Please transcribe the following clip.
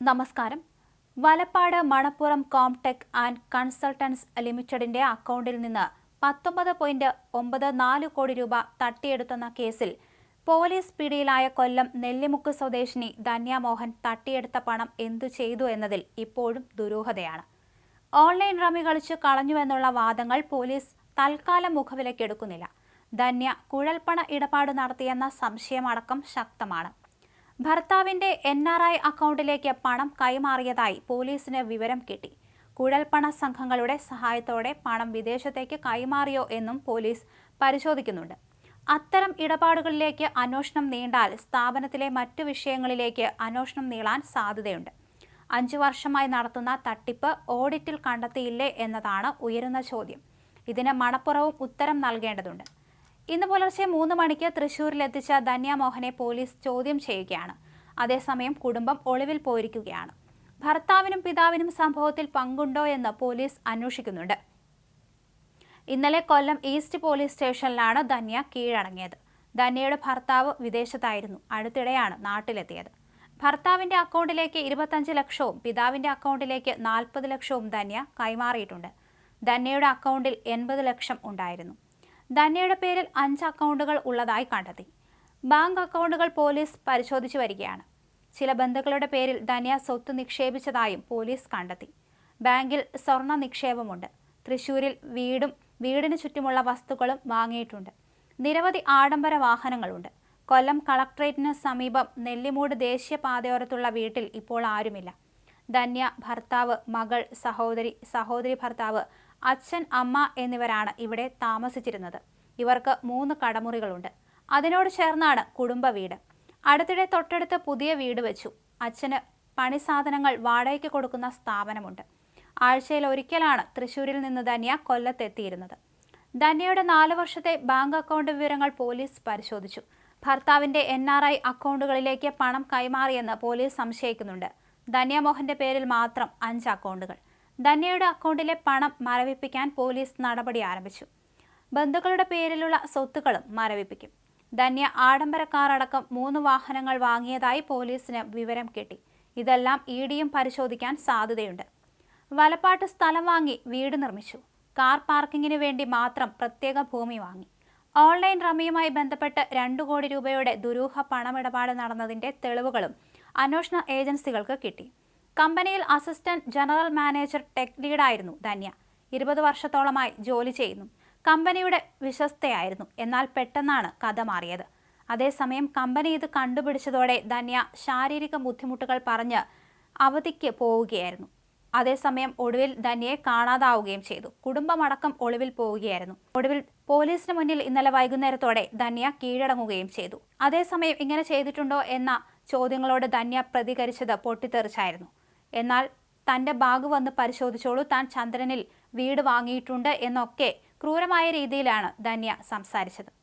നമസ്കാരം. Valappad Manappuram Comtech and consultants ലിമിറ്റഡിന്റെ അക്കൗണ്ടിൽ നിന്ന് പത്തൊമ്പത് പോയിന്റ് ഒമ്പത് നാല് കോടി രൂപ തട്ടിയെടുത്തെന്ന കേസിൽ പോലീസ് പിടിയിലായ കൊല്ലം നെല്ലിമുക്ക് സ്വദേശിനി ധന്യ മോഹൻ തട്ടിയെടുത്ത പണം എന്തു ചെയ്തു എന്നതിൽ ഇപ്പോഴും ദുരൂഹതയാണ്. ഓൺലൈൻ റമ്മി കളിച്ച് കളഞ്ഞുവെന്നുള്ള വാദങ്ങൾ പോലീസ് തൽക്കാലം മുഖവിലക്കെടുക്കുന്നില്ല ധന്യ കുഴൽപ്പണ ഇടപാട് നടത്തിയെന്ന സംശയമടക്കം ശക്തമാണ്. ഭർത്താവിന്റെ എൻ ആർ ഐ അക്കൗണ്ടിലേക്ക് പണം കൈമാറിയതായി പോലീസിന് വിവരം കിട്ടി. കുഴൽപ്പണ സംഘങ്ങളുടെ സഹായത്തോടെ പണം വിദേശത്തേക്ക് കൈമാറിയോ എന്നും പോലീസ് പരിശോധിക്കുന്നുണ്ട്. അത്തരം ഇടപാടുകളിലേക്ക് അന്വേഷണം നീണ്ടാൽ സ്ഥാപനത്തിലെ മറ്റു വിഷയങ്ങളിലേക്ക് അന്വേഷണം നീളാൻ സാധ്യതയുണ്ട്. അഞ്ചു വർഷമായി നടത്തുന്ന തട്ടിപ്പ് ഓഡിറ്റിൽ കണ്ടെത്തിയില്ലേ എന്നതാണ് ഉയരുന്ന ചോദ്യം. ഇതിന് മണപ്പുറവും ഉത്തരം നൽകേണ്ടതുണ്ട്. ഇന്ന് പുലർച്ചെ മൂന്ന് മണിക്ക് തൃശൂരിലെത്തിച്ച ധന്യാമോഹനെ പോലീസ് ചോദ്യം ചെയ്യുകയാണ്. അതേസമയം കുടുംബം ഒളിവിൽ പോയിരിക്കുകയാണ്. ഭർത്താവിനും പിതാവിനും സംഭവത്തിൽ പങ്കുണ്ടോ എന്ന് പോലീസ് അന്വേഷിക്കുന്നുണ്ട്. ഇന്നലെ കൊല്ലം ഈസ്റ്റ് പോലീസ് സ്റ്റേഷനിലാണ് ധന്യ കീഴടങ്ങിയത്. ധന്യയുടെ ഭർത്താവ് വിദേശത്തായിരുന്നു. അടുത്തിടെയാണ് നാട്ടിലെത്തിയത്. ഭർത്താവിന്റെ അക്കൗണ്ടിലേക്ക് ഇരുപത്തഞ്ച് ലക്ഷവും പിതാവിന്റെ അക്കൗണ്ടിലേക്ക് നാൽപ്പത് ലക്ഷവും ധന്യ കൈമാറിയിട്ടുണ്ട്. ധന്യയുടെ അക്കൗണ്ടിൽ എൺപത് ലക്ഷം ഉണ്ടായിരുന്നു. ധന്യയുടെ പേരിൽ അഞ്ച് അക്കൗണ്ടുകൾ ഉള്ളതായി കണ്ടെത്തി. ബാങ്ക് അക്കൗണ്ടുകൾ പോലീസ് പരിശോധിച്ചു വരികയാണ്. ചില ബന്ധുക്കളുടെ പേരിൽ ധന്യ സ്വത്ത് നിക്ഷേപിച്ചതായും പോലീസ് കണ്ടെത്തി. ബാങ്കിൽ സ്വർണ നിക്ഷേപമുണ്ട്. തൃശൂരിൽ വീടും വീടിന് ചുറ്റുമുള്ള വസ്തുക്കളും വാങ്ങിയിട്ടുണ്ട്. നിരവധി ആഡംബര വാഹനങ്ങളുണ്ട്. കൊല്ലം കളക്ട്രേറ്റിന് സമീപം നെല്ലിമൂട് ദേശീയപാതയോരത്തുള്ള വീട്ടിൽ ഇപ്പോൾ ആരുമില്ല. ധന്യ ഭർത്താവ് മകൾ സഹോദരി സഹോദരി ഭർത്താവ് അച്ഛൻ അമ്മ എന്നിവരാണ് ഇവിടെ താമസിച്ചിരുന്നത്. ഇവർക്ക് മൂന്ന് കടമുറികളുണ്ട്. അതിനോട് ചേർന്നാണ് കുടുംബ വീട്. അടുത്തിടെ തൊട്ടടുത്ത് പുതിയ വീട് വെച്ചു. അച്ഛന് പണി സാധനങ്ങൾ വാടകയ്ക്ക് കൊടുക്കുന്ന സ്ഥാപനമുണ്ട്. ആഴ്ചയിൽ ഒരിക്കലാണ് തൃശ്ശൂരിൽ നിന്ന് ധന്യ കൊല്ലത്തെത്തിയിരുന്നത്. ധന്യയുടെ നാല് വർഷത്തെ ബാങ്ക് അക്കൗണ്ട് വിവരങ്ങൾ പോലീസ് പരിശോധിച്ചു. ഭർത്താവിന്റെ എൻ ആർ ഐ അക്കൗണ്ടുകളിലേക്ക് പണം കൈമാറിയെന്ന് പോലീസ് സംശയിക്കുന്നുണ്ട്. ധന്യമോഹന്റെ പേരിൽ മാത്രം അഞ്ച് അക്കൗണ്ടുകൾ. ധന്യയുടെ അക്കൗണ്ടിലെ പണം മരവിപ്പിക്കാൻ പോലീസ് നടപടി ആരംഭിച്ചു. ബന്ധുക്കളുടെ പേരിലുള്ള സ്വത്തുക്കളും മരവിപ്പിക്കും. ധന്യ ആഡംബര കാർ അടക്കം മൂന്ന് വാഹനങ്ങൾ വാങ്ങിയതായി പോലീസിന് വിവരം കിട്ടി. ഇതെല്ലാം ഇ ഡിയും പരിശോധിക്കാൻ സാധ്യതയുണ്ട്. വലപ്പാട്ട് സ്ഥലം വാങ്ങി വീട് നിർമ്മിച്ചു. കാർ പാർക്കിങ്ങിന് വേണ്ടി മാത്രം പ്രത്യേക ഭൂമി വാങ്ങി. ഓൺലൈൻ റമ്മിയുമായി ബന്ധപ്പെട്ട് രണ്ടു കോടി രൂപയുടെ ദുരൂഹ പണമിടപാട് നടന്നതിന്റെ തെളിവുകളും അന്വേഷണ ഏജൻസികൾക്ക് കിട്ടി. കമ്പനിയിൽ അസിസ്റ്റന്റ് ജനറൽ മാനേജർ ടെക് ലീഡായിരുന്നു ധന്യ. ഇരുപത് വർഷത്തോളമായി ജോലി ചെയ്യുന്നു. കമ്പനിയുടെ വിശ്വസ്തയായിരുന്നു. എന്നാൽ പെട്ടെന്നാണ് കഥ മാറിയത്. അതേസമയം കമ്പനി ഇത് കണ്ടുപിടിച്ചതോടെ ധന്യ ശാരീരിക ബുദ്ധിമുട്ടുകൾ പറഞ്ഞ് അവധിക്ക് പോവുകയായിരുന്നു. അതേസമയം ഒടുവിൽ ധന്യയെ കാണാതാവുകയും ചെയ്തു. കുടുംബമടക്കം ഒളിവിൽ പോവുകയായിരുന്നു. ഒടുവിൽ പോലീസിന് മുന്നിൽ ഇന്നലെ വൈകുന്നേരത്തോടെ ധന്യ കീഴടങ്ങുകയും ചെയ്തു. അതേസമയം ഇങ്ങനെ ചെയ്തിട്ടുണ്ടോ എന്ന ചോദ്യങ്ങളോട് ധന്യ പ്രതികരിച്ചത് പൊട്ടിത്തെറിച്ചായിരുന്നു. എന്നാൽ തന്റെ ബാഗ് വന്ന് പരിശോധിച്ചോളൂ. താൻ ചന്ദ്രനിൽ വീട് വാങ്ങിയിട്ടുണ്ട് എന്നൊക്കെ ക്രൂരമായ രീതിയിലാണ് ധന്യ സംസാരിച്ചത്.